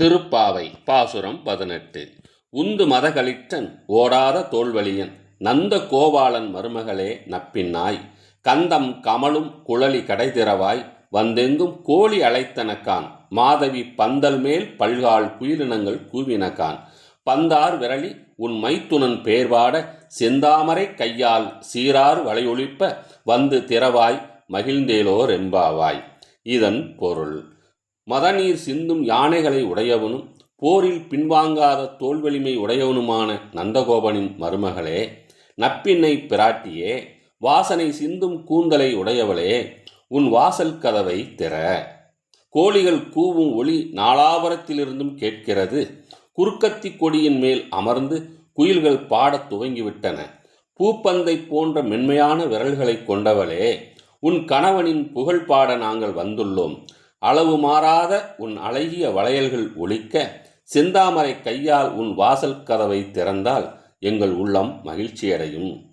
திருப்பாவை பாசுரம் பதினெட்டு. உந்து மதகளிற்றன் ஓடாத தோல்வழியன் நந்த கோபாலன் மருமகளே நப்பின்னாய். கந்தம் கமலும் குழலி கடைதிறவாய் வந்தெங்கும் கோழி அழைத்தனக்கான் மாதவி பந்தல் மேல் பல்கால் குயிலினங்கள் கூவினக்கான். பந்தார் விரலி உன் மைத்துனன் பேர்பாட செந்தாமரை கையால் சீரார் வளையொழிப்ப வந்து திறவாய் மகிழ்ந்தேலோர் ரெம்பாவாய் இதன் பொருள். மதநீர் சிந்தும் யானைகளை உடையவனும் போரில் பின்வாங்காத தோல்வலிமை உடையவனுமான நந்தகோபனின் மருமகளே நப்பின்னை பிராட்டியே வாசனை சிந்தும் கூந்தலை உடையவளே உன் வாசல் கதவை திற. கோழிகள் கூவும் ஒளி நாலாபுரத்திலிருந்தும் கேட்கிறது. குறுக்கத்தி கொடியின் மேல் அமர்ந்து குயில்கள் பாடத் துவங்கிவிட்டன. பூப்பந்தை போன்ற மென்மையான விரல்களை கொண்டவளே உன் கணவனின் புகழ் பாட நாங்கள் வந்துள்ளோம். அளவு மாறாத உன் அழகிய வளையல்கள் ஒழிக்க செந்தாமரை கையால் உன் வாசல் கதவை திறந்தால் எங்கள் உள்ளம் மகிழ்ச்சியடையும்.